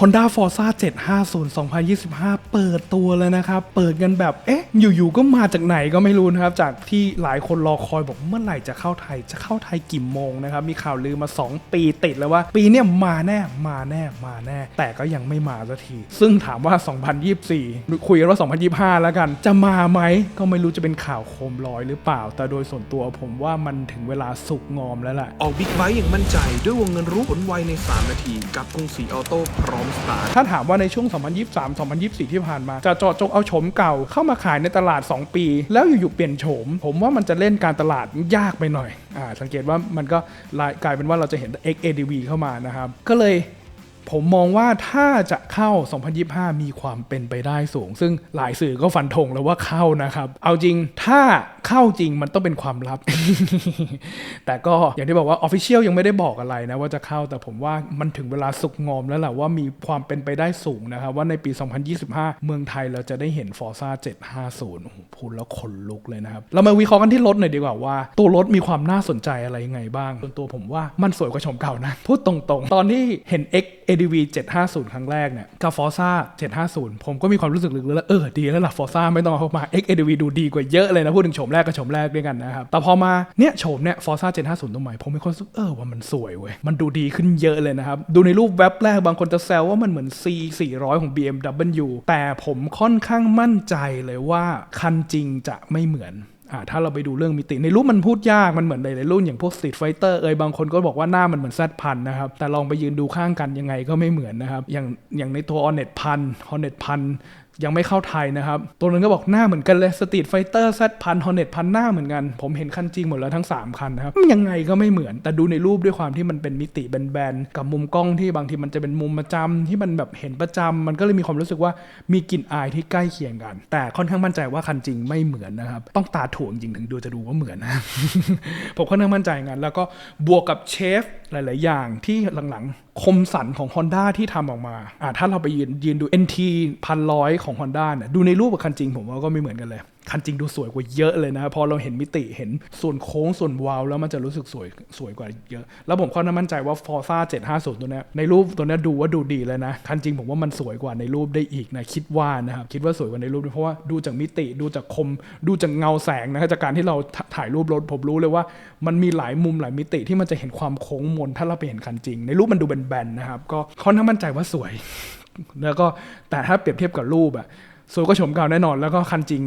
Honda Forza 750 2025 เปิดตัวแล้วนะครับ เปิดกันแบบ เอ๊ะ อยู่ๆ ก็มาจากไหนก็ไม่รู้นะครับ จากที่หลายคนรอคอยบอกเมื่อไหร่จะเข้าไทย จะเข้าไทยกี่โมงนะครับ มีข่าวลือมา 2 ปีติดแล้วว่า ปีเนี้ยมาแน่ มาแน่ มาแน่ แต่ก็ยังไม่มาสักที ซึ่งถามว่า 2024 คุยกันว่า 2025 แล้วกัน จะมาไหม ก็ไม่รู้จะเป็นข่าวโคมลอยหรือเปล่า แต่โดยส่วนตัวผมว่ามันถึงเวลาสุกงอมแล้วแหละ ออกบิ๊กไบค์อย่างมั่นใจด้วยวงเงินรู้ผลไวใน 3 นาที กับกรุงศรีออโต้พร้อมสตาร์ถ้าถามว่าในช่วง 2023 2024 ที่ผ่านมา จะเจาะจงเอาโฉมเก่าเข้ามาขายในตลาด 2 ปี แล้วอยู่ๆเปลี่ยนโฉม ผมว่ามันจะเล่นการตลาดยากไปหน่อยอ่าสังเกตว่ามันก็กลายเป็นว่าเราจะเห็น XADV เข้ามานะครับก็เลยผมมองว่าถ้าจะเข้า 2025 มีความเป็นไปได้สูง ซึ่งหลายสื่อก็ฟันธงแล้วว่าเข้านะครับ เอาจริงถ้า เข้าจริงมันต้องเป็นความลับ แต่ก็อย่างที่บอกว่า Official ยังไม่ได้บอกอะไรนะว่าจะเข้าแต่ผมว่ามันถึงเวลาสุกงอมแล้วแหละว่ามีความเป็นไปได้สูงนะครับ ว่าในปี 2025 เมืองไทยเราจะได้เห็น Forza 750โอ้โหพูดแล้วขนลุกเลยนะครับ เรามาวิเคราะห์กันที่รถหน่อยดีกว่าว่า ตัวรถมีความน่าสนใจอะไรยังไงบ้างส่วนตัวผมว่ามันสวยกว่าชมเก่านะ พูดตรงๆ ตอนที่เห็น X ADV 750 ครั้งแรกเนี่ยกับ Forza 750 ผมก็มีความรู้สึกลึกๆแล้วเออดีแล้วล่ะ Forza ไม่ต้องเอาเข้ามา X ADV ดูดีกว่าเยอะเลยนะพูดถึงโฉมรกกับโฉมแรกด้วยกันนะครับ แต่พอมาเนี่ยโฉมเนี่ย Forza 750ตัวใหม่ ผมมีความรู้สึกเออว่ามันสวยเว้ย มันดูดีขึ้นเยอะเลยนะครับ ดูในรูปเว็บแรกบางคนจะแซวว่ามันเหมือน C 400ของ BMW แต่ผมค่อนข้างมั่นใจเลยว่าคันจริงจะไม่เหมือนอ่าถ้าเราไปดูเรื่องมิติในรูปมันพูดยากมันเหมือนหลายๆรุ่นอย่างพวก Street Fighter เอยบางคนก็บอกว่าหน้ามันเหมือนแซดพันนะครับ แต่ลองไปยืนดูข้างกันยังไงก็ไม่เหมือนนะครับ อย่างอย่างในตัว Hornet พัน Hornet พัน ยังไม่เข้าไทยนะครับ ตัวนึงก็บอกหน้าเหมือนกันเลย Street Fighter Z พัน Hornet พันหน้าเหมือนกัน ผมเห็นคันจริงหมดแล้วทั้ง 3 คันนะครับ ยังไงก็ไม่เหมือน แต่ดูในรูปด้วยความที่มันเป็นมิติแบนๆ กับมุมกล้องที่บางทีมันจะเป็นมุมประจำที่มันแบบเห็นประจำมันก็เลยมีความรู้สึกว่ามีกลิ่นอายที่ใกล้เคียงกัน แต่ค่อนข้างมั่นใจว่าคันจริงไม่เหมือนนะครับ ต้องตาถ่วงจริงถึงดูจะดูว่าเหมือนนะผมค่อนข้างมั่นใจงั้นแล้วก็บวกกับเชฟหลาย ๆ อย่างที่หลังๆ คมสันของ Honda ที่ทำออกมาอ่าถ้าเราไปยืนยืนดู NT พันร้อยของ Honda เนี่ยดูในรูปกับคันจริงผมว่าก็ไม่เหมือนกันเลย คันจริงดูสวยกว่าเยอะเลยนะ พอเราเห็นมิติเห็นส่วนโค้งส่วนวาล์วแล้วมันจะรู้สึกสวยสวยกว่าเยอะ แล้วผมค่อนข้างมั่นใจว่า Forza 750 ตัวนี้ในรูปตัวนี้ดูว่าดูดีเลยนะ คันจริงผมว่ามันสวยกว่าในรูปได้อีกนะ คิดว่านะครับ คิดว่าสวยกว่าในรูปด้วยเพราะว่าดูจากมิติดูจากคม ดูจากเงาแสงนะครับจากการที่เราถถ่ายรูปรถผมรู้เลยว่า มันมีหลายมุมหลายมิติที่มันจะเห็นความโค้งมนถ้าเราไปเห็นคันจริง ในรูปมันดูแบนๆนะครับก็ค่อนข้างมั่นใจว่าสวย แล้วก็แต่ถ้าเปรียบเทียบกับรูปอะ สูก็ชมเก่าแน่นอน แล้วก็คันจริง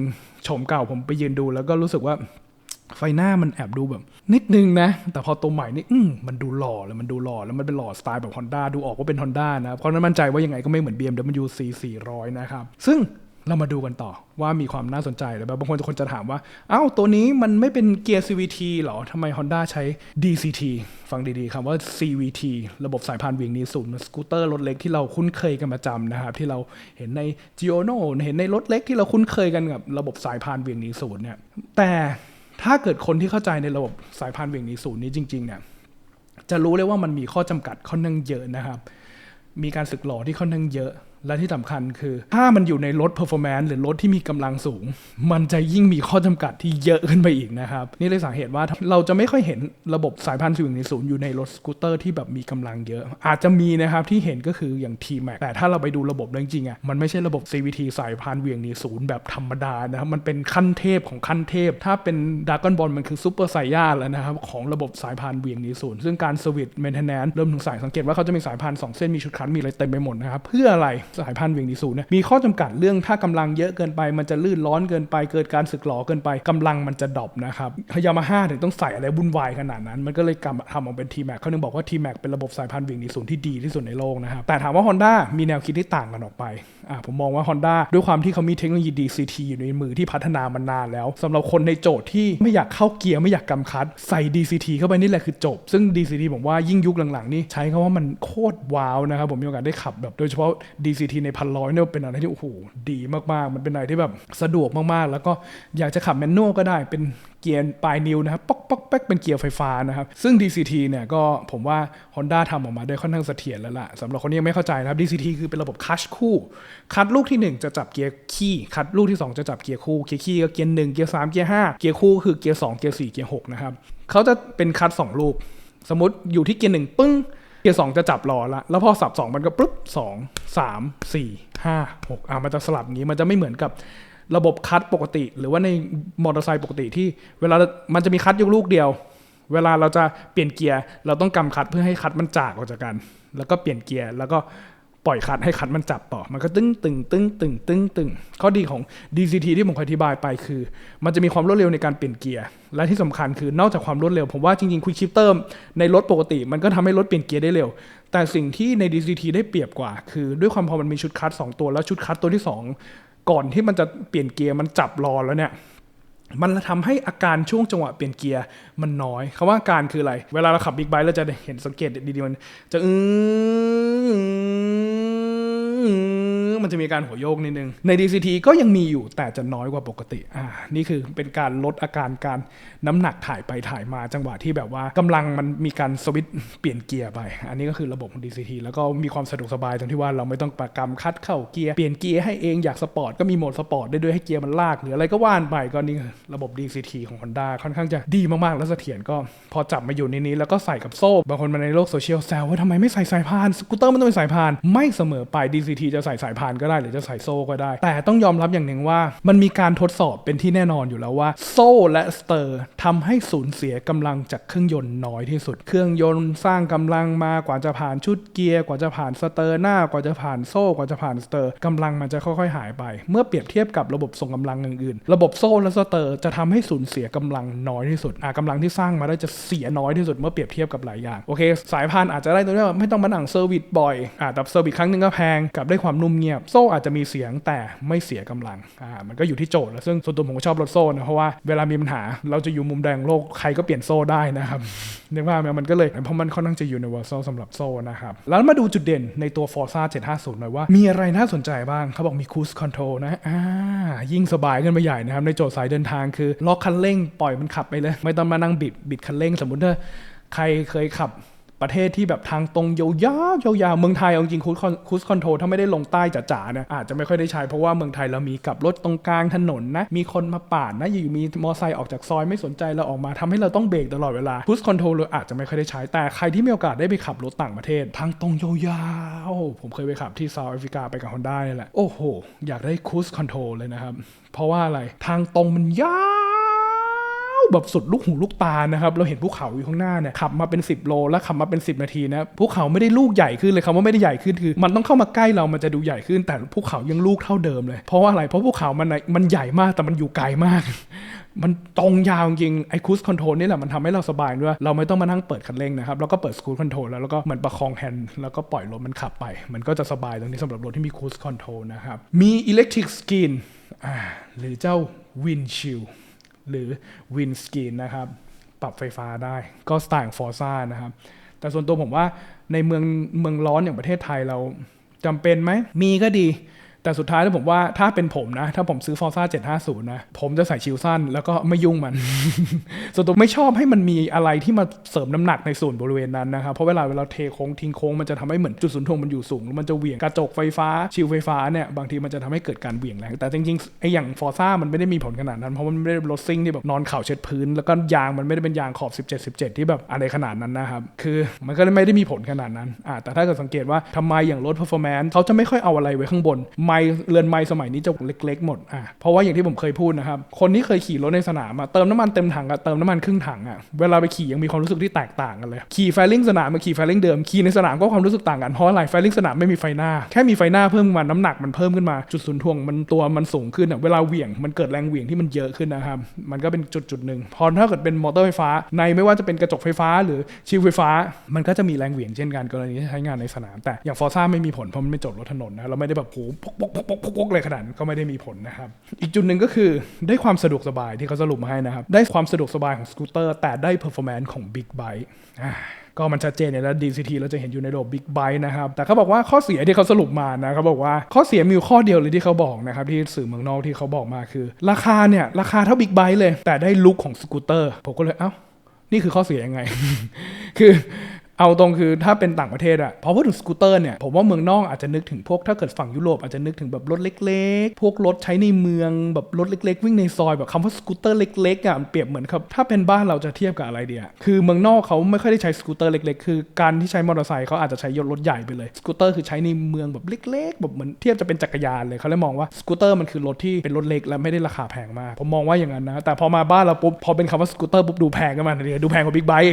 ชมเก่าผมไปยืนดู แล้วก็รู้สึกว่าไฟหน้ามันแอบดูแบบ นิดนึงนะ แต่พอตัวใหม่นี่อืมมันดูหล่อเลยมันดูหล่อแล้วมันเป็นหล่อสไตล์แบบ Honda ดูออกว่าเป็น Honda นะเพราะนั้นมั่นใจว่ายังไงก็ไม่เหมือน BMW C 400 นะครับ ซึ่ง เรามาดูกันต่อว่ามีความน่าสนใจหรือเปล่าบางคนคนจะถามว่า เอ้าตัวนี้มันไม่เป็นเกียร์ CVT เหรอทำไม Honda ใช้ DCT ฟังดีๆคำว่า CVT ระบบสายพานเวียงนี้ศูนย์สกูตเตอร์รถเล็กที่เราคุ้นเคยกันประจำนะครับ ที่เราเห็นใน g i o n o เห็นในรถเล็กที่เราคุ้นเคยกันกับระบบสายพานเวียงนี้ศูนเนี่ยแต่ถ้าเกิดคนที่เข้าใจในระบบสายพานเวียงนี้ศูนนี้จริงๆเนี่ยจะรู้เลยว่ามันมีข้อจำกัดค่อนข้างเยอะนะครับ มีการสึกหลอที่ค่อนข้างเยอะ และที่สำคัญคือ ถ้ามันอยู่ในรถ performance หรือรถที่มีกำลังสูง มันจะยิ่งมีข้อจำกัดที่เยอะขึ้นไปอีกนะครับ นี่เลยสาเหตุว่าเราจะไม่ค่อยเห็นระบบสายพันธุ์สิ่งในศูนย์อยู่ในรถสกูตเตอร์ที่แบบมีกำลังเยอะ อาจจะมีนะครับที่เห็นก็คืออย่าง T-Max แต่ถ้าเราไปดูระบบจริงๆอะมันไม่ใช่ระบบ CVT สายพานเวียงหนีศูนย์แบบธรรมดานะครับมันเป็นขั้นเทพของขั้นเทพ ถ้าเป็นด r a ก้อนบอลมันคือซูเปอร์ไซย่าแล้วนะครับของระบบสายพานเวียงหนีศูนย์ซึ่งการสวิตเมนเทนแนนเริ่มถึงสายสังเกตว่าเขาจะมีสายพานสองเส้นมีชุดคันมีอะไรเต็มไปหมดนะครับเพื่ออะไรสายพานธุ์วียงหนีศูน์เนี่ยมีข้อจำกัดเรื่องถ้ากำลังเยอะเกินไป มันจะลื่นร้อนเกินไป เกิดการสึกหลอเกินไปกำลังมันจะดรอปนะครับยามาฮ่าถึงต้องใส่อะไรวุ่นวายขนาดนั้น มันก็เลยกำทำออกเป็น T-Max เขาถึงบอกว่า T-Max เป็นระบบสายพานธุ์วียงหนีศูน์ที่ดีที่สุดในโลกนะครับแต่ถามว่า Honda มีแนวคิดที่ต่างกันออกไปอ่าผมมองว่า Honda ด้วยความที่เขามีเทคโนโลยี DCT อยู่ในมือที่พัฒนามานานแล้วสำหรับคนในโจทย์ที่ไม่อยากเข้าเกียร์ไม่อยากกำคัดใส่ DCT เข้าไปนี่แหละคือจบ ซึ่ง DCT ผมว่ายิ่งยุคหลังๆนี่ใช้คำว่ามันโคตรว้าวนะครับผมมีโอกาสได้ขับแบบโดยเฉพาะ DCT ในพันร้อยเนี่ยเป็นอะไรที่โอ้โหดีมากๆ มันเป็นอะไรที่แบบสะดวกมากๆ แล้วก็อยากจะขับแมนนวลก็ได้เป็นเกียร์ปลายนิ้วนะครับป๊อกป๊อกแป๊กเป็นเกียร์ไฟฟ้านะครับ ซึ่ง DCT เนี่ยก็ผมว่า Honda ทำออกมาได้ค่อนข้างเสถียรแล้วล่ะสำหรับคนที่ยังไม่เข้าใจนะครับ DCT คือเป็นระบบคัชคู่ คัดลูกที่ 1 จะจับเกียร์ขี้ คัดลูกที่ 2 จะจับเกียร์คู่ เกียร์ขี้ก็เกียร์หนึ่งเกียร์สามเกียร์ห้าเกียร์คู่คือเกียร์สองเกียร์สี่เกียร์หกนะครับเขาจะเป็นคัดสองลูกสมมติอยู่ที่เกียร์หนึ่งปึ้งเยร์เกสองจะจับรอละแล้วพอสับสองมันก็ปุ๊บสองสามสี่ห้าหกอะมันจะสลับงี้มันจะไม่เหมือนกับระบบคัดปกติ หรือว่าในมอเตอร์ไซค์ปกติที่เวลามันจะมีคัดอยู่ลูกเดียว เวลาเราจะเปลี่ยนเกียร์เราต้องกำคัดเพื่อให้คัดมันจากออกจากกัน แล้วก็เปลี่ยนเกียร์แล้วก็ ปล่อยคัดให้คัดมันจับต่อ มันก็ตึ้งตึงตึ้งตึงตึ้งตึงข้อดีของ DCT ที่ผมอธิบายไปคือ มันจะมีความรวดเร็วในการเปลี่ยนเกียร์ และที่สำคัญคือนอกจากความรวดเร็ว ผมว่าจริงๆ Quick Shifter ในรถปกติ มันก็ทำให้รถเปลี่ยนเกียร์ได้เร็ว แต่สิ่งที่ใน DCT ได้เปรียบกว่า คือด้วยความพอมันมีชุดคัดสองตัวแล้วชุดคัดตัวที่สองก่อนที่มันจะเปลี่ยนเกียร์มันจับรอแล้วเนี่ย มันทำให้อาการช่วงจังหวะเปลี่ยนเกียร์มันน้อยคำว่าอาการคืออะไร เวลาเราขับบิ๊กไบค์เราจะเห็นสังเกตดีๆมันจะอือ มันจะมีการหัวโยกนิดนึง ใน DCT ก็ยังมีอยู่แต่จะน้อยกว่าปกติอ่านี่คือเป็นการลดอาการการน้ำหนักถ่ายไปถ่ายมาจังหวะที่แบบว่ากำลังมันมีการสวิตช์เปลี่ยนเกียร์ไป อันนี้ก็คือระบบของ DCT แล้วก็มีความสะดวกสบายตรงที่ว่าเราไม่ต้องประกำคัดเข้าเกียร์เปลี่ยนเกียร์ให้เองอยากสปอร์ตก็มีโหมดสปอร์ตได้ด้วยให้เกียร์มันลากหรืออะไรก็ว่านไปก็นี่ระบบ DCT ของ Honda ค่อนข้างจะดีมากๆ แล้วเสถียรก็พอจับมาอยู่ในนี้แล้วก็ใส่กับโซ่บางคนมาในโลกโซเชียลแซวว่าทำไมไม่ใส่สายพานสกูตเตอร์มันต้องเป็นสายพานไม่เสมอไป DCT จะใส่สายพานก็ได้หรือจะใส่โซ่ก็ได้ แต่ต้องยอมรับอย่างหนึ่งว่า มันมีการทดสอบเป็นที่แน่นอนอยู่แล้วว่า โซ่และสเตอร์ทำให้สูญเสียกำลังจากเครื่องยนต์น้อยที่สุด เครื่องยนต์สร้างกำลังมากว่าจะผ่านชุดเกียร์กว่าจะผ่านสเตอร์หน้ากว่าจะผ่านโซ่กว่าจะผ่านสเตอร์กำลังมันจะค่อยๆ หายไป เมื่อเปรียบเทียบกับระบบส่งกำลังอื่นๆ ระบบโซ่และสเตอร์จะทำให้สูญเสียกำลังน้อยที่สุดอะกำลังที่สร้างมาได้จะเสียน้อยที่สุดเมื่อเปรียบเทียบกับหลายอย่างโอเค สายพานอาจจะได้ตรงที่ว่าไม่ต้องมานั่งเซอร์วิสบ่อยอะแต่เซอร์วิสครั้งหนึงก็แพงกับได้ความนุ่มเงียบ โซ่อาจจะมีเสียงแต่ไม่เสียกำลังอ่ามันก็อยู่ที่โจทย์แล้วซึ่งส่วนตัวผมก็ชอบรถโซ่นะเพราะว่าเวลามีปัญหาเราจะอยู่มุมแดงโลกใครก็เปลี่ยนโซ่ได้นะครับนึกว่ามันก็เลยเพราะมันค่อนข้างจะ universal สำหรับโซ่นะครับ แล้วมาดูจุดเด่นในตัว Forza 750 หน่อยว่า มีอะไรน่าสนใจบ้าง เขาบอกมี cruise control นะอ่ายิ่งสบายขึ้นไปใหญ่นะครับ ในโจทย์สายเดินทางคือล็อกคันเร่งปล่อยมันขับไปเลย ไม่ต้องมานั่งบิดบิดคันเร่งสมมุติถ้าใครเคยขับ ประเทศที่แบบทางตรงยาวๆยาวๆเมืองไทยเอาจริงคูสคอนโทรถ้าไม่ได้ลงใต้จ๋าๆเนี่ยอาจจะไม่ค่อยได้ใช้เพราะว่าเมืองไทยเรามีกับรถตรงกลางถนนนะ มีคนมาปาดนะ อยู่มีมอไซค์ออกจากซอยไม่สนใจเราออกมาทำให้เราต้องเบรกตลอดเวลาคูสคอนโทรเราอาจจะไม่ค่อยได้ใช้แต่ใครที่มีโอกาสได้ไปขับรถต่างประเทศ ทางตรงยาวๆผมเคยไปขับที่เซาท์แอฟริกาไปกับฮอนด้านี่แหละโอ้โหอยากได้คูสคอนโทรเลยนะครับเพราะว่าอะไรทางตรงมันยาว แบบสุดลูกหูลูกตานะครับ เราเห็นภูเขาอยู่ข้างหน้าเนี่ยขับมาเป็น 10 โล แล้วขับมาเป็น 10 นาทีนะภูเขาไม่ได้ลูกใหญ่ขึ้นเลยคำว่าไม่ได้ใหญ่ขึ้นคือ มันต้องเข้ามาใกล้เรามันจะดูใหญ่ขึ้น แต่ภูเขายังลูกเท่าเดิมเลย เพราะว่าอะไรเพราะภูเขามันมันใหญ่มากแต่มันอยู่ไกลมากมันตรงยาวจริงไอคูสคอนโทรลนี่แหละมันทำให้เราสบายด้วย เราไม่ต้องมานั่งเปิดคันเร่งนะครับ แล้วก็เปิดคูสคอนโทรลแล้วแล้วก็เหมือนประคองแฮนด์แล้วก็ปล่อยรถมันขับไป มันก็จะสบายตรงนี้สำหรับรถที่มีคูสคอนโทรลนะครับ มีอิเล็กทริกสกรีนหรือเจ้าวินชิล หรือวินสกรีนนะครับ ปรับไฟฟ้าได้ก็สไตล์ของฟอร์ซ่านะครับ แต่ส่วนตัวผมว่าในเมืองเมืองร้อนอย่างประเทศไทยเราจำเป็นไหมมีก็ดี แต่สุดท้ายแล้วผมว่าถ้าเป็นผมนะ ถ้าผมซื้อฟอร์ซ่า750 นะ ผมจะใส่ชิลสั้น แล้วก็ไม่ยุ่งมัน ส่วนตัวไม่ชอบให้มันมีอะไรที่มาเสริมน้ำหนักในส่วนบริเวณนั้นนะครับ เพราะเวลาเวลาเทโค้งทิ้งโค้งมันจะทำให้เหมือนจุดศูนย์ถ่วงมันอยู่สูงแล้วมันจะเหวี่ยงกระจกไฟฟ้าชิลไฟฟ้าเนี่ยบางทีมันจะทำให้เกิดการเหวี่ยงแรงแต่จริงๆไอ้อย่างฟอร์ซ่ามันไม่ได้มีผลขนาดนั้นเพราะมันไม่ได้รถซิ่งที่แบบนอนเข่าเช็ดพื้น แล้วก็ยางมันไม่ได้เป็นยางขอบ 17 17 ที่แบบอะไรขนาดนั้นนะครับคือมันก็ไม่ได้มีผลขนาดนั้นอ่าแต่ถ้าเกิดสังเกตว่าทำไมอย่างรถ performance เขาจะไม่ค่อยเอาอะไรไว้ข้างบนไมค์เรือนไมค์สมัยนี้จะเล็กๆหมดอะเพราะว่าอย่างที่ผมเคยพูดนะครับคนที่เคยขี่รถในสนามอะเติมน้ำมันเต็มถังกับเติมน้ำมันครึ่งถังอะเวลาไปขี่ยังมีความรู้สึกที่แตกต่างกันเลยขี่ไฟลิ่งสนามกับขี่ไฟลิ่งเดิมขี่ในสนามก็ความรู้สึกต่างกันเพราะอะไรไฟลิ่งสนามไม่มีไฟหน้า แค่มีไฟหน้าเพิ่มมาน้ำหนักมันเพิ่มขึ้นมาจุดศูนย์ถ่วงมันตัวมันสูงขึ้นอะเวลาเหวี่ยงมันเกิดแรงเหวี่ยงที่มันเยอะขึ้นนะครับมันก็เป็นจุดจุดหนึ่งพอถ้าเกิดเป็นมอเตอร์ไฟฟ้า ในไม่ว่าจะเป็นกระจกไฟฟ้าหรือชิลไฟฟ้า มันก็จะมีแรงเหวี่ยงเช่นกันกรณีที่ใช้งานในสนาม แต่อย่างฟอร์ซ่าไม่มีผลเพราะมันไม่จดรถถนนนะเราไม่ได้แบบโหพกพกพกพกเลยขนาดก็ไม่ได้มีผลนะครับ อีกจุดหนึ่งก็คือได้ความสะดวกสบายที่เขาสรุปมาให้นะครับ ได้ความสะดวกสบายของสกูตเตอร์แต่ได้ performance ของ Big Bike อ่าก็มันชัดเจนในแล้ว DCT เราจะเห็นอยู่ในระบบ Big Bike นะครับ แต่เขาบอกว่าข้อเสียที่เขาสรุปมานะเขาบอกว่าข้อเสียมีข้อเดียวเลยที่เขาบอกนะครับ ที่สื่อเมืองนอกที่เขาบอกมาคือ ราคาเนี่ย ราคาเท่า Big Bike เลย แต่ได้ลุคของสกูตเตอร์ผมก็เลยเอ้านี่คือข้อเสียยังไง คือ เอาตรงคือถ้าเป็นต่างประเทศอะพอพูดถึงสกูตเตอร์เนี่ย ผมว่าเมืองนอกอาจจะนึกถึงพวกถ้าเกิดฝั่งยุโรปอาจจะนึกถึงแบบรถเล็กๆ พวกรถใช้ในเมืองแบบรถเล็ก ๆ วิ่งในซอยแบบคำว่าสกูตเตอร์เล็กๆอะมันเปรียบเหมือนครับถ้าเป็นบ้านเราจะเทียบกับอะไรเดียคือเมืองนอกเขาไม่ค่อยได้ใช้สกูตเตอร์เล็กๆ คือการที่ใช้มอเตอร์ไซค์เขาอาจจะใช้ยนต์รถใหญ่ไปเลยสกูตเตอร์คือใช้ในเมืองแบบเล็กๆแบบเหมือนเทียบจะเป็นจักรยานเลยเขาเลยมองว่าสกูตเตอร์มันคือรถที่เป็นรถเล็กและไม่ได้ราคาแพงมากผมมองว่าอย่างนั้นนะแต่พอมาบ้านเราปุ๊บพอเป็นคำว่าสกูตเตอร์ปุ๊บดูแพงกันมาทันทีดูแพงกว่าบิ๊กไบค์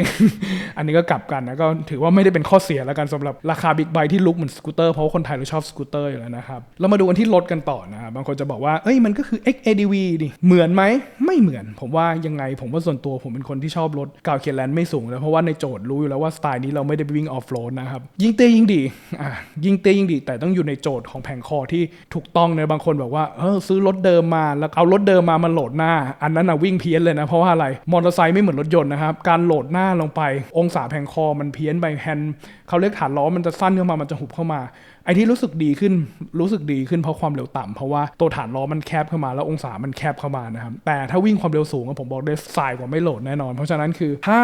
อันนี้ก็กลับกันนะก็ถือว่าไม่ได้เป็นข้อเสียแล้วกันสำหรับราคาบิ๊กไบค์ที่ลุกเหมือนสกูตเตอร์เพราะว่าคนไทยเราชอบสกูตเตอร์อยู่แล้วนะครับเรามาดูกันที่รถกันต่อนะครับบางคนจะบอกว่าเอ้ยมันก็คือ XADV ดิเหมือนไหมไม่เหมือน ผมว่ายังไงผมว่าส่วนตัวผมเป็นคนที่ชอบรถกาวเคียแลนด์ไม่สูงแล้วเพราะว่าในโจทย์รู้อยู่แล้วว่าสไตล์นี้เราไม่ได้ไปวิ่งออฟโรดนะครับยิ่งเตี้ยยิ่งดีอะยิ่งเตี้ยยิ่งดี แต่ต้องอยู่ในโจทย์ของแผงคอที่ถูกต้องนะบางคนบอกว่าเออซื้อรถเดิมมาแล้วเอารถเดิมมามาโหลดหน้า อันนั้นนะวิ่งเพี้ยนเลยนะเพราะว่าอะไรมอเตอร์ไซค์ไม่เหมือนรถยนต์นะครับการโหลดหน้าลงไป องศาแผงคอมันเพี้ยนไปแฮนด์เขาเรียกฐานล้อมันจะสั้นเข้ามามันจะหุบเข้ามา ไอ้ที่รู้สึกดีขึ้นรู้สึกดีขึ้นเพราะความเร็วต่ำเพราะว่าตัวฐานล้อมันแคบเข้ามาแล้วองศามันแคบเข้ามานะครับแต่ถ้าวิ่งความเร็วสูงอะผมบอกได้สายกว่าไม่โหลดแน่นอน เพราะฉะนั้นคือถ้า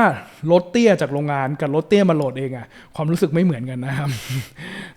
รถเตี้ยจากโรงงานกับรถเตี้ยมาโหลดเองอะความรู้สึกไม่เหมือนกันนะครับ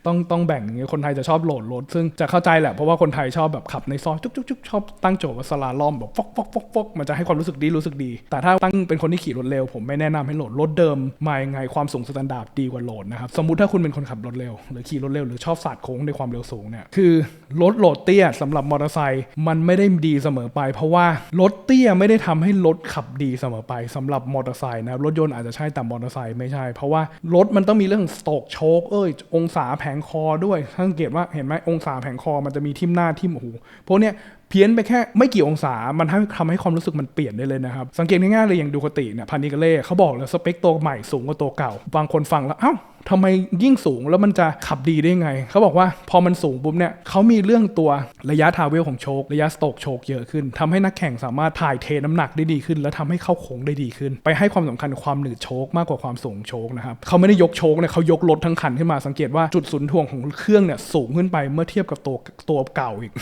ต้องต้องแบ่งอย่างเงี้ยคนไทยจะชอบโหลดรถซึ่งจะเข้าใจแหละเพราะว่าคนไทยชอบแบบขับในซอยจุกจุกจุกชอบตั้งโจทย์ว่าสลาล่อมแบบฟอกฟอกฟอกฟอกมันจะให้ความรู้สึกดีรู้สึกดี แต่ถ้าตั้งเป็นคนที่ขี่รถเร็ว ผมไม่แนะนำให้โหลดรถเดิมมายังไงความสูงสแตนดาร์ดดีกว่าโหลดนะครับสมมุติถ้าคุณเป็นคนขับรถเร็วหรือขี่รถเร็วหรือชอบสาดโค้งในความเร็วสูงเนี่ยคือรถโหลดเตี้ยสำหรับมอเตอร์ไซค์มันไม่ได้ดีเสมอไป เพราะว่ารถเตี้ยไม่ได้ทำให้รถขับดีเสมอไปสำหรับมอเตอร์ไซค์นะครับรถยนต์อาจจะใช่แต่มอเตอร์ไซค์ไม่ใช่ เพราะว่ารถมันต้องมีเรื่องสโตกโชกเอ้ยองศาแผงคอด้วยสังเกตว่าเห็นไหมองศาแผงคอมันจะมีทิ่มหน้าทิ่มหูพวกเนี้ยเพี้ยนไปแค่ไม่กี่องศา มันทำให้ความรู้สึกมันเปลี่ยนได้เลยนะครับ สังเกตง่ายๆเลยอย่างดูคติเนี่ยพานิกเล่เขาบอกแล้วสเปคตัวใหม่สูงกว่าตัวเก่า บางคนฟังแล้ว เอ้าทำไมยิ่งสูงแล้วมันจะขับดีได้ไง เขาบอกว่าพอมันสูงปุ๊บเนี่ยเขามีเรื่องตัวระยะทาเวลของโชค ระยะสโตกโชคเยอะขึ้นทำให้นักแข่งสามารถถ่ายเทน้ำหนักได้ดีขึ้น และทำให้เข้าโค้งได้ดีขึ้น ไปให้ความสำคัญความหนืดโชคมากกว่าความสูงโชคนะครับเขาไม่ได้ยกโชคเนี่ยเขายกรถทั้งคันขึ้นมาสังเกตว่าจุดศูนย์ถ่วงของเครื่องเนี่ยสูงขึ้นไปเมื่อเทียบกับตัวตัวเก่าอีก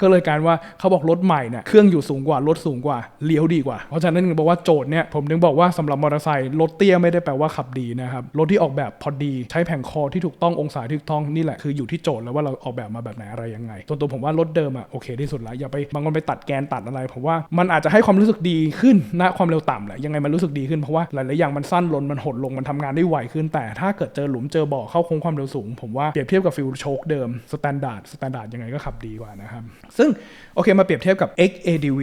ก็เลยการว่าเขาบอกรถใหม่เนี่ยเครื่องอยู่สูงกว่ารถสูงกว่าเลี้ยวดีกว่า เพราะฉะนั้นถึงบอกว่าโจทย์เนี่ยผมถึงบอกว่าสำหรับมอเตอร์ไซค์รถเตี้ยไม่ได้แปลว่าขับดีนะครับรถที่ออกแบบพอดีใช้แผงคอที่ถูกต้ององศาที่ถูกต้องนี่แหละคืออยู่ที่โจทย์แล้วว่าเราออกแบบมาแบบไหนอะไรยังไงตัวตัวผมว่ารถเดิมอะโอเคที่สุดแล้วอย่าไปบางคนไปตัดแกนตัดอะไรผมว่ามันอาจจะให้ความรู้สึกดีขึ้นณความเร็วต่ำแหละยังไงมันรู้สึกดีขึ้นเพราะว่าหลาย ๆ อย่างมันสั้นลงมันหดลงมันทำงานได้ไวขึ้น แต่ถ้าเกิดเจอหลุมเจอบ่อเข้าโค้งความเร็วสูง ผมว่าเปรียบเทียบกับฟิลโชคเดิมสแตนดาร์ดสแตนดาร์ดยังไงก็ขับดีกว่านะครับซึ่งโอเคมาเปรียบเทียบกับ XADV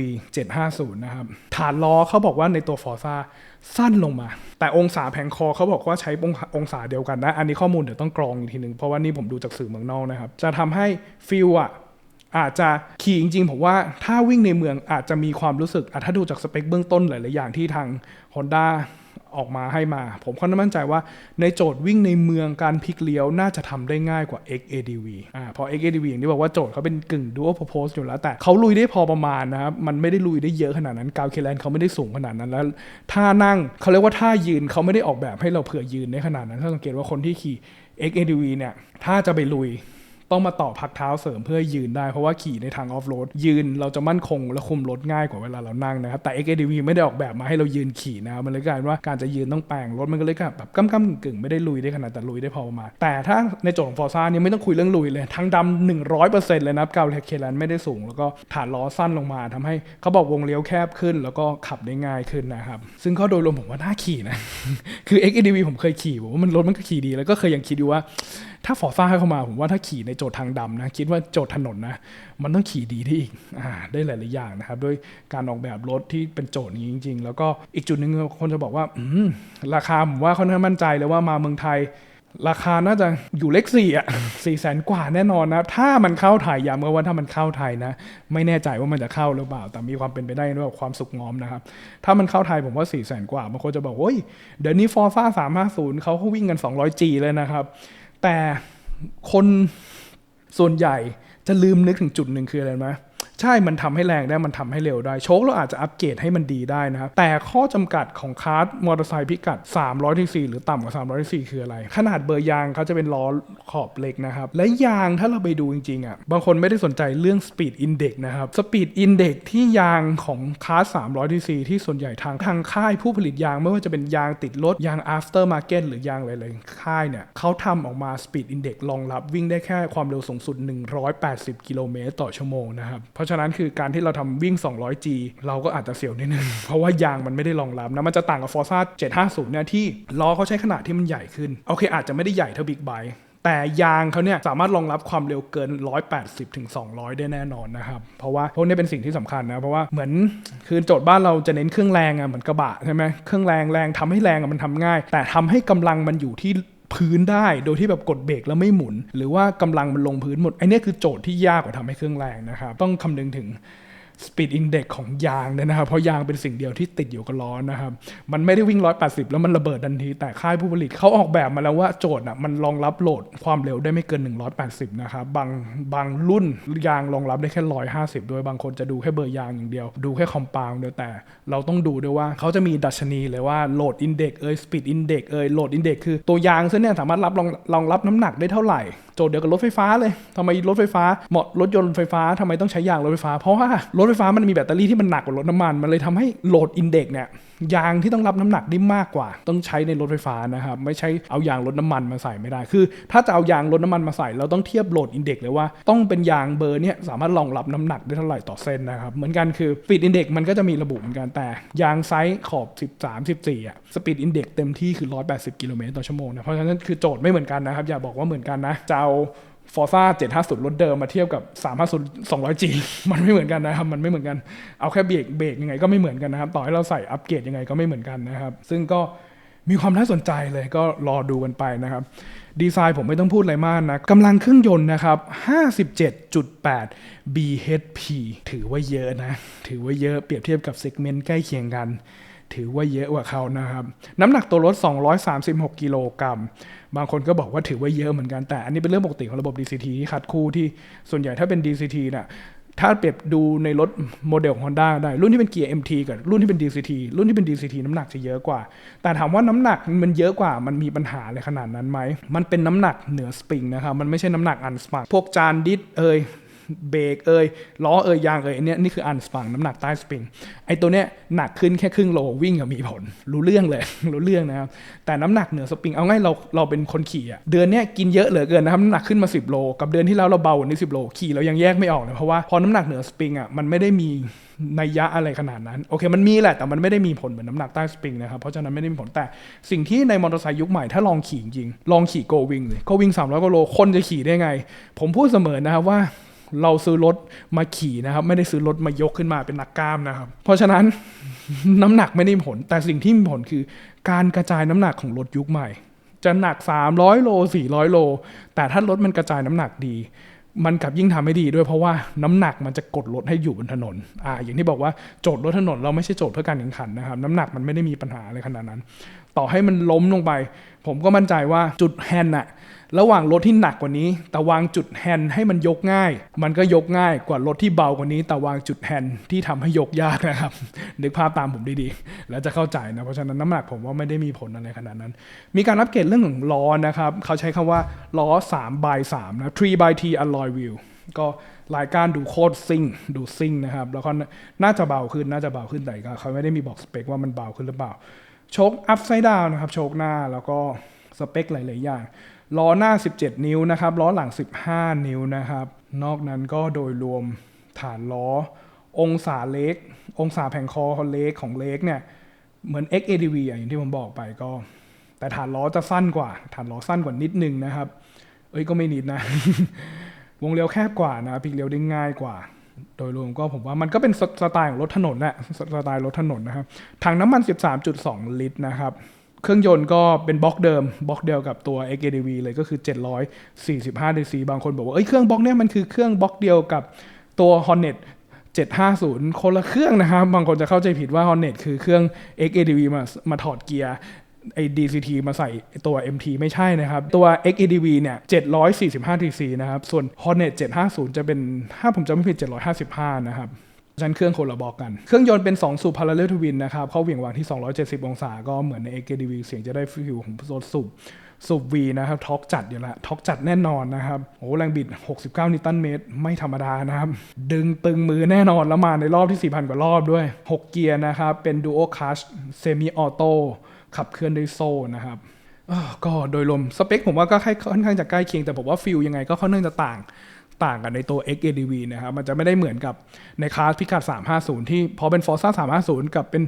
750 นะครับ ฐานล้อเขาบอกว่าในตัว Forza สั้นลงมา แต่องศาแผงคอเขาบอกว่าใช้องศาเดียวกันนะ อันนี้ข้อมูลเดี๋ยวต้องกรองอีกทีหนึ่งเพราะว่านี่ผมดูจากสื่อเมืองนอกนะครับ จะทำให้ฟิลอะอาจจะขี่จริงๆ ผมว่าถ้าวิ่งในเมืองอาจจะมีความรู้สึกถ้าดูจากสเปคเบื้องต้นหลายๆอย่างที่ทาง Honda ออกมาให้มา ผมค่อนข้างมั่นใจว่าในโจทย์วิ่งในเมืองการพลิกเลี้ยวน่าจะทำได้ง่ายกว่า XADV อ่าเพราะ XADV อย่างที่บอกว่าโจทย์เขาเป็นกึ่ง dual purpose อยู่แล้ว แต่เขาลุยได้พอประมาณนะครับ มันไม่ได้ลุยได้เยอะขนาดนั้นกาวเคแลนเขาไม่ได้สูงขนาดนั้นแล้วท่านั่งเขาเรียกว่าท่ายืนเขาไม่ได้ออกแบบให้เราเผื่อยืนได้ขนาดนั้นถ้าสังเกตว่าคนที่ขี่ XADV เนี่ยถ้าจะไปลุย ต้องมาต่อพักเท้าเสริมเพื่อยืนได้เพราะว่าขี่ในทางออฟโรดยืนเราจะมั่นคงและคุมรถง่ายกว่าเวลาเรานั่งนะครับแต่ XADV ไม่ได้ออกแบบมาให้เรายืนขี่นะมันเลยกลายเป็นว่าการจะยืนต้องแปลงรถมันก็เลยแบบก้ำก้ำกึ่งไม่ได้ลุยได้ขนาดแต่ลุยได้พอประมาณแต่ถ้าในโจทย์ของฟอร์ซ่าเนี่ยไม่ต้องคุยเรื่องลุยเลยทั้งดำหนึ่งร้อยเปอร์เซ็นต์เลยนะครับกาวเคแลนไม่ได้สูง แล้วก็ฐานล้อสั้นลงมาทำให้เขาบอกวงเลี้ยวแคบขึ้น แล้วก็ขับได้ง่ายขึ้นนะครับซึ่งก็โดยรวมผมว่าน่าขี่นะคือ XADV ผมเคยขี่ผมว่ามันรถมันก็ขี่ดีแล้วก็เคยยังคิดอยู่ว่า ถ้าฟอร์ซ่าเข้ามาผมว่าถ้าขี่ในโจทย์ทางดำนะคิดว่าโจทย์ถนนนะมันต้องขี่ดีได้อีกอ่าได้หลายๆอย่างนะครับด้วยการออกแบบรถที่เป็นโจทย์นี้จริง ๆ แล้วก็อีกจุดหนึ่งคนจะบอกว่าอืมราคาผมว่าค่อนข้างมั่นใจเลยว่ามาเมืองไทย ราคาน่าจะอยู่เลขสี่อะสี่แสนกว่าแน่นอนนะถ้ามันเข้าไทยย้ำว่าถ้ามันเข้าไทยนะ ไม่แน่ใจว่ามันจะเข้าหรือเปล่า แต่มีความเป็นไปได้ด้วยความสุกงอมนะครับ ถ้ามันเข้าไทยผมว่า4ี่แสนกว่าบางคนจะบอกโอ้ยเดี๋ยวนี้ฟอร์ซ่าสามห้าศูนย์เขาเขาวิ่งกัน 200G เลยนะครับ แต่คนส่วนใหญ่จะลืมนึกถึงจุดหนึ่งคืออะไรไหม ใช่มันทำให้แรงได้มันทำให้เร็วได้ โชคเราอาจจะอัปเกรดให้มันดีได้นะครับแต่ข้อจำกัดของคาร์ดมอเตอร์ไซค์พิกัด 300ทีซีหรือต่ำกว่า 300ทีซีคืออะไร ขนาดเบอร์ยางเขาจะเป็นล้อขอบเหล็กนะครับ และยางถ้าเราไปดูจริงๆอะบางคนไม่ได้สนใจเรื่อง Speed Index นะครับ Speed Index ที่ยางของคาร์ด300ทีซีที่ส่วนใหญ่ทางทางค่ายผู้ผลิตยางไม่ว่าจะเป็นยางติดรถยาง after market หรือยางอะไรๆค่ายเนี่ยเขาทำออกมา Speed Index รองรับวิ่งได้แค่ความเร็วสูงสุด 180 กิโลเมตรต่อชั่วโมงนะครับเพราะฉะนั้นคือการที่เราทำวิ่ง 200G เราก็อาจจะเสียวนิดนึง เพราะว่ายางมันไม่ได้รองรับนะมันจะต่างกับ Forza 750เนี่ยที่ล้อเขาใช้ขนาดที่มันใหญ่ขึ้น โอเค อาจจะไม่ได้ใหญ่เท่า Big Bike แต่ยางเขาเนี่ยสามารถรองรับความเร็วเกิน 180ถึง200 ได้แน่นอนนะครับ เพราะว่าพวกนี้เป็นสิ่งที่สำคัญนะ เพราะว่าเหมือนคือโจทย์บ้านเราจะเน้นเครื่องแรงอะเหมือนกระบะใช่ไหมเครื่องแรงแรงทำให้แรงอะมันทำง่าย แต่ทำให้กำลังมันอยู่ที่ พื้นได้โดยที่แบบกดเบรกแล้วไม่หมุน หรือว่ากำลังมันลงพื้นหมดไอเนี้ยคือโจทย์ที่ยากกว่าทำให้เครื่องแรงนะครับต้องคำนึงถึง Speed Index ของยางเนี่ยนะครับ เพราะยางเป็นสิ่งเดียวที่ติดอยู่กับล้อนะครับ มันไม่ได้วิ่ง 180 แล้วมันระเบิดทันที แต่ค่ายผู้ผลิตเขาออกแบบมาแล้วว่าโจทย์อะมันรองรับโหลดความเร็วได้ไม่เกิน 180 นะครับ บางบางรุ่นยางรองรับได้แค่ 150 ด้วยบางคนจะดูแค่เบอร์ยางอย่างเดียว ดูแค่คอม u n d เดียวแต่ เราต้องดูด้วยว่าเขาจะมีดัชนีเลยว่าโหลด Index เอ่ย Speed Index เอ่ยโหลด Index คือตัวยางเส้นเนี่ยสามารถรับรองรองรับน้ำหนักได้เท่าไหร่โจทย์เดียวกับรถไฟฟ้าเลยทำไมรถไฟฟ้าเหมาะรถยนต์ไฟฟ้าทำไมต้องใช้ยางรถไฟฟ้า เพราะว่ารถไฟฟ้ามันมีแบตเตอรี่ที่มันหนักกว่ารถน้ำมัน มันเลยทำให้โหลดอินเด็กเนี่ยยางที่ต้องรับน้ำหนักได้มากกว่า ต้องใช้ในรถไฟฟ้านะครับไม่ใช่เอายางรถน้ำมันมาใส่ไม่ได้ คือ ถ้าจะเอายางรถน้ำมันมาใส่เราต้องเทียบโหลดอินเด็กเลยว่าต้องเป็นยางเบอร์เนี่ยสามารถรองรับน้ำหนักได้เท่าไหร่ต่อเส้นนะครับเหมือนกันคือสปีดอินเด็กมันก็จะมีระบุเหมือนกันแต่ยางไซส์ขอบ 13 14อะสปีดอินเด็กเต็มที่คือ 180 กิโลเมตรต่อชั่วโมงนะเพราะฉะนั้นคือโจทย์ไม่เหมือนกันนะครับอย่าบอกว่าเหมือนกันนะจะเอา ฟอร์ซ่า750รถเดิมมาเทียบกับ350 200G มันไม่เหมือนกันนะครับ มันไม่เหมือนกัน เอาแค่เบรกเบรกยังไงก็ไม่เหมือนกันนะครับ ต่อให้เราใส่อัปเกรดยังไงก็ไม่เหมือนกันนะครับ ซึ่งก็มีความน่าสนใจเลยก็รอดูกันไปนะครับ ดีไซน์ผมไม่ต้องพูดอะไรมากนะกำลังเครื่องยนต์นะครับ 57.8 bhp ถือว่าเยอะนะ ถือว่าเยอะเปรียบเทียบกับเซกเมนต์ใกล้เคียงกัน ถือว่าเยอะกว่าเขานะครับ น้ำหนักตัวรถ 236 กิโลกรัม บางคนก็บอกว่าถือว่าเยอะเหมือนกันแต่อันนี้เป็นเรื่องปกติของระบบ DCT ที่คัดคู่ที่ส่วนใหญ่ถ้าเป็น DCT น่ะถ้าเปรียบดูในรถโมเดลของ Honda ได้ รุ่นที่เป็นเกียร์ MT กับรุ่นที่เป็น DCT รุ่นที่เป็น DCT น้ำหนักจะเยอะกว่า แต่ถามว่าน้ำหนักมันเยอะกว่ามันมีปัญหาอะไรขนาดนั้นไหม มันเป็นน้ำหนักเหนือสปริงนะครับ มันไม่ใช่น้ำหนักอันสปังพวกจานดิสเอย เบรกเอยล้อเอยยางเอยอันเนี้ยนี่คืออันสปังน้ำหนักใต้สปริงไอตัวเนี้ยหนักขึ้นแค่ครึ่งโลวิ่งอะมีผล รู้เรื่องเลย รู้เรื่องนะครับแต่น้ำหนักเหนือสปริงเอาง่ายเราเราเป็นคนขี่อะเดือนเนี้ยกินเยอะเหลือเกินนะครับน้ำหนักขึ้นมา 10 โล กับเดือนที่แล้วเราเบากว่านี้10โลขี่เรายังแยกไม่ออกเลยเพราะว่าพอน้ำหนักเหนือสปริงอะมันไม่ได้มีนัยยะอะไรขนาดนั้นโอเคมันมีแหละแต่มันไม่ได้มีผลเหมือนน้ำหนักใต้สปริงนะครับเพราะฉะนั้นไม่ได้มีผลแต่สิ่งที่ในมอเตอร์ไซค์ยุคใหม่ถ้าลองขี่จริงลองขี่โกวิงเลยโกวิง300กโลคนจะขี่ได้ไง ผมพูดเสมอนะครับว่า เราซื้อรถมาขี่นะครับ ไม่ได้ซื้อรถมายกขึ้นมาเป็นนักกล้ามนะครับ เพราะฉะนั้นน้ำหนักไม่ได้มีผล แต่สิ่งที่มีผลคือ การกระจายน้ำหนักของรถยุคใหม่ จะหนัก 300 โล 400 โล แต่ถ้ารถมันกระจายน้ำหนักดี มันกลับยิ่งทำให้ดีด้วยเพราะว่าน้ำหนักมันจะกดรถให้อยู่บนถนนอ่าอย่างที่บอกว่าโจทย์รถถนนเราไม่ใช่โจทย์เพื่อการแข่งขันนะครับ น้ำหนักมันไม่ได้มีปัญหาอะไรขนาดนั้น ต่อให้มันล้มลงไป ผมก็มั่นใจว่าจุดแฮนด์อะระหว่างรถที่หนักกว่านี้ แต่วางจุดแฮนด์ให้มันยกง่าย มันก็ยกง่ายกว่ารถที่เบากว่านี้ แต่วางจุดแฮนด์ที่ทำให้ยกยากนะครับ นึกภาพตามผมดีๆ แล้วจะเข้าใจนะ เพราะฉะนั้นน้ำหนักผมว่าไม่ได้มีผลอะไรขนาดนั้น มีการอัปเกรดเรื่องของล้อนะครับ เขาใช้คำว่าล้อ3 by 3นะ 3 by T alloy wheel ก็รายการดูโคตรซิ่งดูซิ่งนะครับ แล้วก็น่าจะเบาขึ้นน่าจะเบาขึ้นแต่เขาไม่ได้มีบอกสเปคว่ามันเบาขึ้นหรือเปล่า โชคอัพไซด์ดาวนะครับ โชคหน้าแล้วก็สเปคหลาย ๆ อย่าง ล้อหน้า 17 นิ้วนะครับ ล้อหลัง 15 นิ้วนะครับ นอกนั้นก็โดยรวมฐานล้อ องศาเล็ก องศาแผงคอเล็กของเล็กเนี่ยเหมือน XADV อะอย่างที่ผมบอกไปก็ แต่ฐานล้อจะสั้นกว่า ฐานล้อสั้นกว่านิดนึงนะครับ เอ้ยก็ไม่นิดนะ วงเลี้ยวแคบกว่านะพลิกเลี้ยวได้ง่ายกว่า โดยรวมก็ผมว่ามันก็เป็นสสไตล์ของรถถนนแหละสสไตล์รถถนนนะครับถังน้ำมัน 13.2 ลิตรนะครับ เครื่องยนต์ก็เป็นบล็อกเดิมบล็อกเดียวกับตัว XADV เลยก็คือ 745 dc บางคนบอกว่าเอ้ยเครื่องบล็อกเนี่ยมันคือเครื่องบล็อกเดียวกับตัว Hornet 750 คนละเครื่องนะครับ บางคนจะเข้าใจผิดว่า Hornet คือเครื่อง XADV มามาถอดเกียร์ ไอ้ DCT มาใส่ตัว MT ไม่ใช่นะครับ ตัว XADV เนี่ย 745 TC นะครับ ส่วน Hornet 750 จะเป็น ถ้าผมจำไม่ผิด 755 นะครับชั้นเครื่องคนละบอกกัน เครื่องยนต์เป็น 2 สูบ parallel twin นะครับ เข้าเหวี่ยงวางที่ 270 องศา ก็เหมือนใน XADV เสียงจะได้ฟิลของรถสูบสูบ V นะครับท็อกจัดอยู่ล้วท็อกจัดแน่นอนนะครับโอ้แรงบิด 69 นิวตันเมตร ไม่ธรรมดานะครับ ดึงตึงมือแน่นอนแล้วมาในรอบที่ 4,000 กว่ารอบด้วย 6 เกียร์นะครับ เป็น Duo Clutch Semi Auto ขับเคลื่อนด้วยโซ่นะครับก็โดยรวมสเปคผมว่าก็ค่อนข้างจะใกล้เคียงแต่ผมว่าฟิลยังไงก็ค่อนข้างจะต่างต่างกันในตัว XADV นะครับ มันจะไม่ได้เหมือนกับในคลาสพิกัด 350 ที่พอเป็น Forza 350 กับเป็น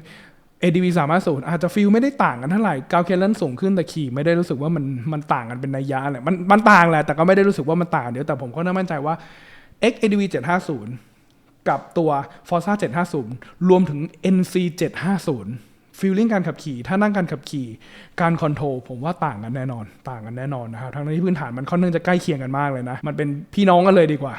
ADV 350 อาจจะฟิลไม่ได้ต่างกันเท่าไหร่กาวเคเลนสูงขึ้นแต่ขี่ไม่ได้รู้สึกว่ามันมันต่างกันเป็นนัยยะอะไรมันมันต่างแหละแต่ก็ไม่ได้รู้สึกว่ามันต่างเดี๋ยวแต่ผมก็น่ามั่นใจว่า XADV 750 กับตัว Forza 750 รวมถึง NC 750 ฟีลลิ่งการขับขี่ ถ้านั่งการขับขี่ การคอนโทรลผมว่าต่างกันแน่นอน ต่างกันแน่นอนนะครับ ทั้งที่พื้นฐานมันค่อนข้างจะใกล้เคียงกันมากเลยนะ มันเป็นพี่น้องกันเลยดีกว่า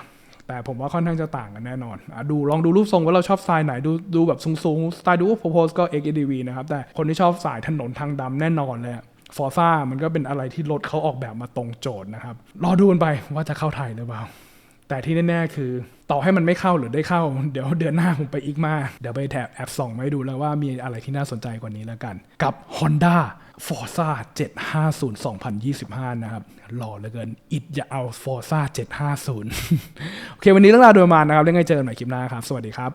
แต่ผมว่าค่อนข้างจะต่างกันแน่นอนอดูลองดูรูปทรงว่าเราชอบสไตล์ไหน ดูดูแบบสูงๆ สไตล์ดูโพโพสก็ XADV นะครับ แต่คนที่ชอบสายถนนทางดำแน่นอนเลยฟอร์ซ่ามันก็เป็นอะไรที่รถเขาออกแบบมาตรงโจทย์นะครับ รอดูกันไปว่าจะเข้าไทยหรือเปล่า แต่ที่แน่ๆคือ ต่อให้มันไม่เข้าหรือได้เข้า เดี๋ยวเดือนหน้าผมไปอีกมา เดี๋ยวไปแถบแอปส่องมาให้ดูแล้วว่ามีอะไรที่น่าสนใจกว่านี้แล้วกัน กับ Honda Forza 750 2025 นะครับ หล่อเหลือเกิน อิดอย่าเอา Forza 750 โอเค วันนี้เรื่องราวโดยปรมานะครับ แล้วไงเจอกันใหม่คลิปหน้าครับ สวัสดีครับ